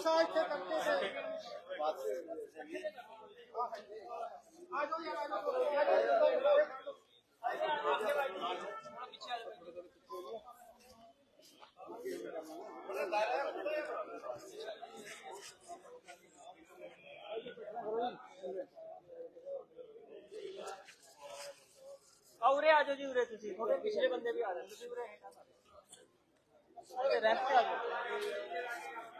ਬਸ ਆ ਇੱਥੇ ਕਰਕੇ ਤੇ ਆ ਜਾਓ ਯਾਰ ਆ ਜਾਓ ਆ ਉਰੇ ਆ ਜਾਓ ਜੀ ਉਰੇ ਤੁਸੀਂ। ਥੋੜੇ ਪਿਛਲੇ ਬੰਦੇ ਵੀ ਆ ਰਹੇ ਤੁਸੀਂ ਉਰੇ। ਹੇਠਾਂ ਆ ਜਾਓ ਉਰੇ ਰੈਂਪ ਤੇ ਆ ਜਾਓ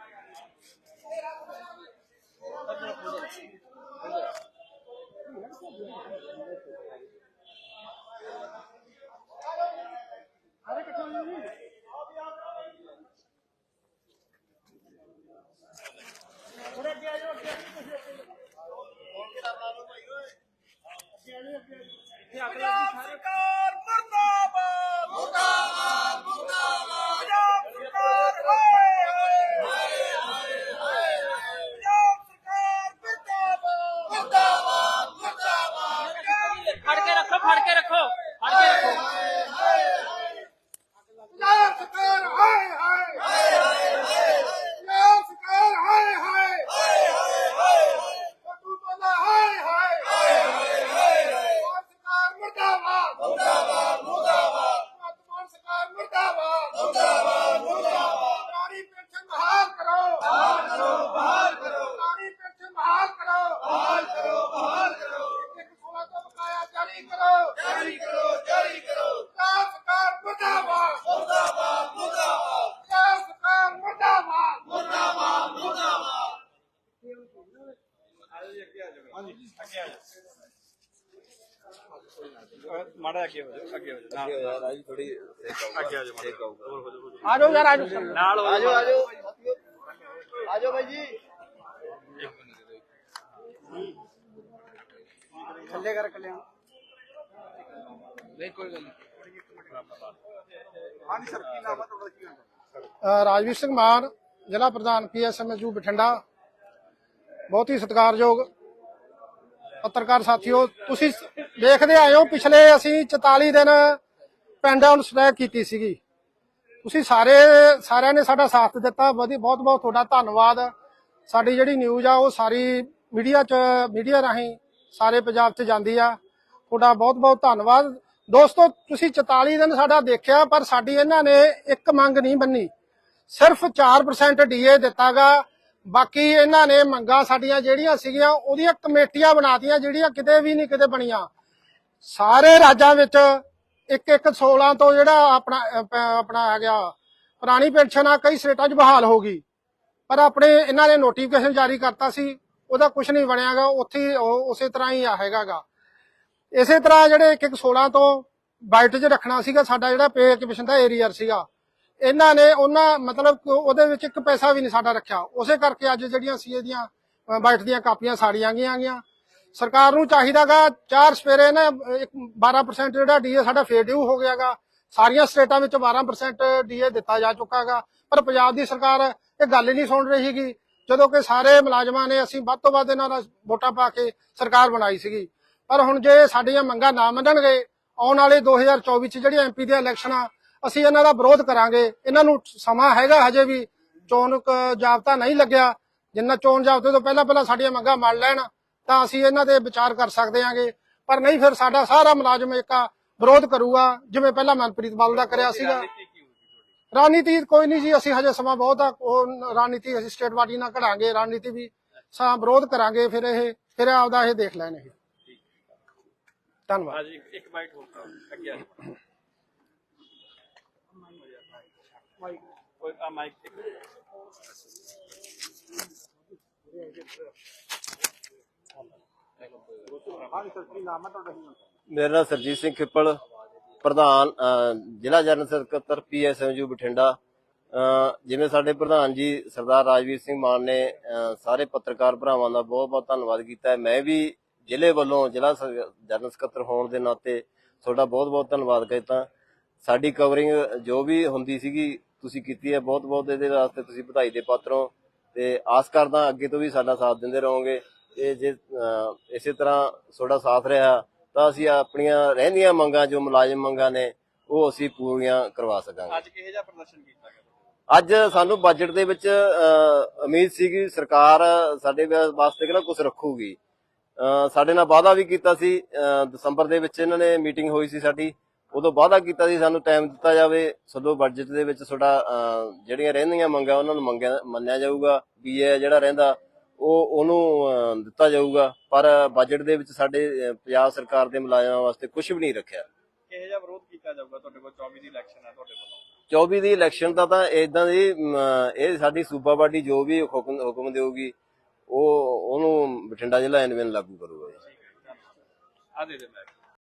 ਉਰੇ ਅੱਗੇ ਆ ਜਾਓ ਅੱਗੇ ਆ ਜਾਓ ਤੁਸੀਂ ਅੱਗੇ ਇੱਥੇ ਆ ਕੇ ਸਾਰੇ ਸਰਕਾਰ ਮੁਰਦਾਬਾਦ ਮੁਰਦਾਬਾਦ ਮੁਰਦਾਬਾਦ ਪੰਜਾਬ ਸਰਕਾਰ ਹਾਏ ਹਾਏ ਹਾਏ ਹਾਏ ਪੰਜਾਬ ਸਰਕਾਰ ਮੁਰਦਾਬਾਦ ਮੁਰਦਾਬਾਦ ਮੁਰਦਾਬਾਦ ਫੜ ਕੇ ਰੱਖੋ ਫੜ ਕੇ ਰੱਖੋ ਫੜ ਕੇ ਰੱਖੋ ਪੰਜਾਬ ਸਰਕਾਰ ਹਾਏ ਹਾਏ ਹਾਏ ਹਾਏ ਪੰਜਾਬ ਸਰਕਾਰ ਹਾਏ ਹਾਏ ਹਾਏ ਹਾਏ ਬੱਬੂ ਬੋਲਾ ਹਾਏ ਹਾਏ ਹਾਏ ਹਾਏ ਪੰਜਾਬ ਸਰਕਾਰ ਮੁਰਦਾਬਾਦ ਮੁਰਦਾਬਾਦ ਮੁਰਦਾਬਾਦ ਵਰਤਮਾਨ ਸਰਕਾਰ ਮੁਰਦਾਬਾਦ ਮੁਰਦਾਬਾਦ ਮੁਰਦਾਬਾਦ ਪੁਰਾਣੀ ਪੈਨਸ਼ਨ ਬਹਾਲ ਕਰੋ ਬਹਾਲ ਕਰੋ ਬਹਾਲ ਕਰੋ ਪੁਰਾਣੀ ਪੈਨਸ਼ਨ ਬਹਾਲ ਕਰੋ ਬਹਾਲ ਕਰੋ ਬਹਾਲ ਕਰੋ ਇੱਕ ਸੋਲਾ ਤੋਂ ਬਕਾਇਆ ਜਾਰੀ ਕਰੋ ਜਾਰੀ ਕਰੋ ਜਾਰੀ ਕਰੋ ਪੰਜਾਬ ਸਰਕਾਰ ਮੁਰਦਾਬਾਦ ਮੁਰਦਾਬਾਦ ਮੁਰਦਾਬਾਦ ਪੰਜਾਬ ਸਰਕਾਰ ਮੁਰਦਾਬਾਦ ਮੁਰਦਾਬਾਦ ਮੁਰਦਾਬਾਦ ਮਾੜਾ ਅੱਗੇ ਹੋ ਜਾ ਅੱਗੇ ਹੋ ਜਾ ਨਾਲ ਰਾਜੀ ਥੋੜੀ ਅੱਗੇ ਆ ਜਾ ਹੋਰ ਹੋ ਜਾ ਆ ਜਾਓ ਯਾਰ ਆ ਜਾਓ ਨਾਲ ਹੋ ਆਜੋ ਆਜੋ ਆਜੋ ਬਾਈ ਜੀ ਥੱਲੇ ਕਰ ਕਲਿਆ ਅ, ਰਾਜਵੀਰ ਸਿੰਘ ਮਾਨ ਜ਼ਿਲ੍ਹਾ ਪ੍ਰਧਾਨ ਪੀਐਸਐਮਐਸਯੂ ਬਠਿੰਡਾ ਬਹੁਤ ਹੀ ਸਤਿਕਾਰਯੋਗ ਪੱਤਰਕਾਰ ਸਾਥੀਓ, ਤੁਸੀਂ ਦੇਖਦੇ ਆਏ ਹੋ, ਪਿਛਲੇ ਅਸੀਂ 44 ਦਿਨ ਪਿੰਡ ਔਨ ਸਟ੍ਰੈਕ ਕੀਤੀ ਸੀਗੀ। ਤੁਸੀਂ ਸਾਰੇ, ਸਾਰਿਆਂ ਨੇ ਸਾਡਾ ਸਾਥ ਦਿੱਤਾ, ਵਧੀ ਬਹੁਤ ਬਹੁਤ ਤੁਹਾਡਾ ਧੰਨਵਾਦ। ਸਾਡੀ ਜਿਹੜੀ ਨਿਊਜ਼ ਆ, ਉਹ ਸਾਰੀ ਮੀਡੀਆ 'ਚ ਮੀਡੀਆ ਰਾਹੀਂ ਸਾਰੇ ਪੰਜਾਬ 'ਚ ਜਾਂਦੀ ਆ। ਤੁਹਾਡਾ ਬਹੁਤ ਬਹੁਤ ਧੰਨਵਾਦ। ਦੋਸਤੋ, ਤੁਸੀਂ 44 ਦਿਨ ਸਾਡਾ ਦੇਖਿਆ, ਪਰ ਸਾਡੀ ਇਹਨਾਂ ਨੇ ਇੱਕ ਮੰਗ ਨਹੀਂ ਬੰਨੀ। ਸਿਰਫ 4% ਡੀਏ ਦਿੱਤਾਗਾ। ਬਾਕੀ ਇਹਨਾਂ ਨੇ ਮੰਗਾਂ ਸਾਡੀਆਂ ਜਿਹੜੀਆਂ ਸੀਗੀਆਂ, ਉਹਦੀਆਂ ਕਮੇਟੀਆਂ ਬਣਾਤੀਆਂ ਜਿਹੜੀਆਂ ਕਿਤੇ ਵੀ ਨਹੀਂ ਕਿਤੇ ਬਣੀਆਂ। ਸਾਰੇ ਰਾਜਾਂ ਵਿੱਚ ਇੱਕ ਇੱਕ 16 ਤੋਂ ਜਿਹੜਾ ਆਪਣਾ ਆਪਣਾ ਆ ਗਿਆ ਪੁਰਾਣੀ ਪੈਨਸ਼ਨ ਆ, ਕਈ ਸਟੇਟਾਂ 'ਚ ਬਹਾਲ ਹੋ ਗਈ। ਪਰ ਆਪਣੇ ਇਹਨਾਂ ਨੇ ਨੋਟੀਫਿਕੇਸ਼ਨ ਜਾਰੀ ਕਰਤਾ ਸੀ, ਉਹਦਾ ਕੁਝ ਨਹੀਂ ਬਣਿਆਗਾ, ਉੱਥੇ ਉਸੇ ਤਰ੍ਹਾਂ ਹੀ ਆ ਹੈਗਾਗਾ। ਇਸੇ ਤਰ੍ਹਾਂ ਜਿਹੜੇ ਇੱਕ ਇੱਕ 16 ਤੋਂ ਬਾਈਟ 'ਚ ਰੱਖਣਾ ਸੀਗਾ, ਸਾਡਾ ਜਿਹੜਾ ਪੇ ਕਮਿਸ਼ਨ ਦਾ ਏਰੀਅਰ ਸੀਗਾ ਇਹਨਾਂ ਨੇ ਉਹਨਾਂ ਮਤਲਬ ਉਹਦੇ ਵਿੱਚ ਇੱਕ ਪੈਸਾ ਵੀ ਨਹੀਂ ਸਾਡਾ ਰੱਖਿਆ। ਉਸੇ ਕਰਕੇ ਅੱਜ ਜਿਹੜੀਆਂ ਸੀਏ ਦੀਆਂ ਅ, ਬਾਈਟ ਦੀਆਂ ਕਾਪੀਆਂ ਸਾੜੀਆਂ ਗਈਆਂ ਗਈਆਂ। ਸਰਕਾਰ ਨੂੰ ਚਾਹੀਦਾਗਾ ਚਾਰ ਸਵੇਰੇ ਨਾ ਇੱਕ 12% ਜਿਹੜਾ ਡੀਏ ਸਾਡਾ ਫੇਰ ਡਿਊ ਹੋ ਗਿਆਗਾ। ਸਾਰੀਆਂ ਸਟੇਟਾਂ ਵਿੱਚ 12% ਡੀਏ ਦਿੱਤਾ ਜਾ ਚੁੱਕਾਗਾ। ਪਰ ਪੰਜਾਬ ਦੀ ਸਰਕਾਰ ਇਹ ਗੱਲ ਹੀ ਨਹੀਂ ਸੁਣ ਰਹੀ ਸੀਗੀ ਜਦੋਂ ਕਿ ਸਾਰੇ ਮੁਲਾਜ਼ਮਾਂ ਨੇ ਅਸੀਂ ਵੱਧ ਤੋਂ ਵੱਧ ਇਹਨਾਂ ਦਾ ਵੋਟਾਂ ਪਾ ਕੇ ਸਰਕਾਰ ਬਣਾਈ ਸੀਗੀ। ਪਰ ਹੁਣ ਜੇ ਸਾਡੀਆਂ ਮੰਗਾਂ ਨਾ ਮੰਨਣਗੇ ਆਉਣ ਵਾਲੇ 2024 ਚ ਜਿਹੜੀਆਂ ਐਮਪੀ ਦੀਆਂ ਇਲੈਕਸ਼ਨਾਂ ਅਸੀਂ ਇਹਨਾਂ ਦਾ ਵਿਰੋਧ ਕਰਾਂਗੇ। ਇਹਨਾਂ ਨੂੰ ਸਮਾਂ ਹੈਗਾ ਹਜੇ ਵੀ। ਚੋਣ ਜਾਬਤਾ ਨਹੀਂ ਲੱਗਿਆ। ਜਿੰਨਾ ਚੋਣ ਜਾਬਤੇ ਤੋਂ ਪਹਿਲਾਂ ਪਹਿਲਾਂ ਸਾਡੀਆਂ ਮੰਗਾਂ ਮੰਨ ਲੈਣ ਤਾਂ ਅਸੀਂ ਇਹਨਾਂ ਤੇ ਵਿਚਾਰ ਕਰ ਸਕਦੇ ਹਾਂਗੇ ਪਰ ਨਹੀਂ ਫਿਰ ਸਾਡਾ ਸਾਰਾ ਮੁਲਾਜ਼ਮ ਏਕਾ ਵਿਰੋਧ ਕਰੂਗਾ ਜਿਵੇਂ ਪਹਿਲਾਂ ਮਨਪ੍ਰੀਤ ਬਾਲ ਦਾ ਕਰਿਆ ਸੀਗਾ। ਰਣਨੀਤੀ ਕੋਈ ਨਹੀਂ ਜੀ ਅਸੀਂ ਹਜੇ ਸਮਾਂ ਬਹੁਤ ਆ। ਉਹ ਰਣਨੀਤੀ ਅਸੀਂ ਸਟੇਟ ਪਾਰਟੀ ਨਾਲ ਘੜਾਂਗੇ ਰਣਨੀਤੀ ਵੀ ਸਾ ਵਿਰੋਧ ਕਰਾਂਗੇ ਫਿਰ ਇਹ ਫਿਰ ਆਪਦਾ ਇਹ ਦੇਖ ਲੈਣ ਇਹ। ਧੰਨਵਾਦ। ਹਾਂਜੀ ਇੱਕ ਬਾਈਟ ਹੋਰ। ਅੱਗੇ ਆ ਆ ਮਾਈਕ ਮੇਰਾ ਨਾਮ ਸਰਜੀਤ ਸਿੰਘ ਖਿੱਪਲ ਪ੍ਰਧਾਨ ਜ਼ਿਲ੍ਹਾ ਜਨਰਲ ਸਕੱਤਰ ਪੀਐਸਐਮਯੂ ਬਠਿੰਡਾ। ਜਿਵੇਂ ਸਾਡੇ ਪ੍ਰਧਾਨ ਜੀ ਸਰਦਾਰ ਰਾਜਵੀਰ ਸਿੰਘ ਮਾਨ ਨੇ ਸਾਰੇ ਪੱਤਰਕਾਰ ਭਰਾਵਾਂ ਦਾ ਬਹੁਤ ਬਹੁਤ ਧੰਨਵਾਦ ਕੀਤਾ ਮੈਂ ਵੀ ਜ਼ਿਲ੍ਹੇ ਵੱਲੋਂ ਜ਼ਿਲ੍ਹਾ ਜਨਰਲ ਸਕੱਤਰ ਹੋਣ ਦੇ ਨਾਤੇ ਤੁਹਾਡਾ ਬਹੁਤ ਬਹੁਤ ਧੰਨਵਾਦ ਕਰਦਾ। ਸਾਡੀ ਕਵਰਿੰਗ ਜੋ ਵੀ ਹੁੰਦੀ ਸੀਗੀ ਤੁਸੀਂ ਕੀਤੀ ਹੈ ਬਹੁਤ ਬਹੁਤ ਇਹਦੇ ਵਾਸਤੇ ਤੁਸੀਂ ਵਧਾਈ ਦੇ ਪਾਤਰ ਹੋ। ਤੇ ਆਸ ਕਰਦਾ ਅੱਗੇ ਤੋਂ ਵੀ ਸਾਡਾ ਸਾਥ ਦਿੰਦੇ ਰਹੋਗੇ। ਤੇ ਜੇ ਇਸੇ ਤਰ੍ਹਾਂ ਤੁਹਾਡਾ ਸਾਥ ਰਿਹਾ ਤਾਂ ਅਸੀਂ ਆਪਣੀਆਂ ਰਹਿੰਦੀਆਂ ਮੰਗਾਂ ਜੋ ਮੁਲਾਜ਼ਮ ਮੰਗਾਂ ਨੇ ਉਹ ਅਸੀਂ ਪੂਰੀਆਂ ਕਰਵਾ ਸਕਾਂਗੇ। ਅੱਜ ਕਿਹੋ ਜਿਹਾ ਪ੍ਰਦਰਸ਼ਨ ਕੀਤਾ ਗਿਆ? ਅੱਜ ਸਾਨੂੰ ਬਜਟ ਦੇ ਵਿੱਚ ਉਮੀਦ ਸੀ ਕਿ ਸਰਕਾਰ ਸਾਡੇ ਵਾਸਤੇ ਕਿਹੜਾ ਕੁਝ ਰੱਖੂਗੀ। ਸਾਡੇ ਨਾਲ ਵਾਅਦਾ ਵੀ ਕੀਤਾ ਸੀ ਦਸੰਬਰ ਦੇ ਵਿੱਚ ਇਹਨਾਂ ਨੇ ਮੀਟਿੰਗ ਹੋਈ ਸੀ ਸਾਡੀ। ਉਦੋਂ ਵਾਅਦਾ ਕੀਤਾ ਸੀ ਸਾਨੂੰ ਟਾਈਮ ਦਿੱਤਾ ਜਾਵੇ ਸਦੋਂ ਬਜਟ ਦੇ ਵਿੱਚ ਤੁਹਾਡਾ ਜਿਹੜੀਆਂ ਰਹਿੰਦੀਆਂ ਮੰਗਾਂ ਉਹਨਾਂ ਨੂੰ ਮੰਗਿਆ ਮੰਨਿਆ ਜਾਊਗਾ ਬੀਏ ਜਿਹੜਾ ਰਹਿੰਦਾ ਉਹ ਉਹਨੂੰ ਦਿੱਤਾ ਜਾਊਗਾ। ਪਰ ਬਜਟ ਦੇ ਵਿੱਚ ਸਾਡੇ ਪੰਜਾਬ ਸਰਕਾਰ ਦੇ ਮੁਲਾਜ਼ਮਾਂ ਵਾਸਤੇ ਕੁਝ ਵੀ ਨਹੀਂ ਰੱਖਿਆ। ਕਿਹੋ ਜਿਹਾ ਵਿਰੋਧ ਕੀਤਾ ਜਾਊਗਾ ਤੁਹਾਡੇ ਕੋਲ? 24 ਦੀ ਇਲੈਕਸ਼ਨ ਹੈ ਤੁਹਾਡੇ ਵੱਲੋਂ। 24 ਦੀ ਇਲੈਕਸ਼ਨ ਦਾ ਤਾਂ ਇਦਾਂ ਦੀ ਇਹ ਸਾਡੀ ਸੂਬਾ ਬਾਡੀ ਜੋ ਵੀ ਹੁਕਮ ਦੇਊਗੀ ਉਹ ਉਹਨੂੰ ਬਠਿੰਡਾ ਜ਼ਿਲ੍ਹਾ ਐਨਵੀਨ ਲਾਗੂ ਕਰੂਗਾ ਆ ਦੇ ਦੇ ਮੈਂ।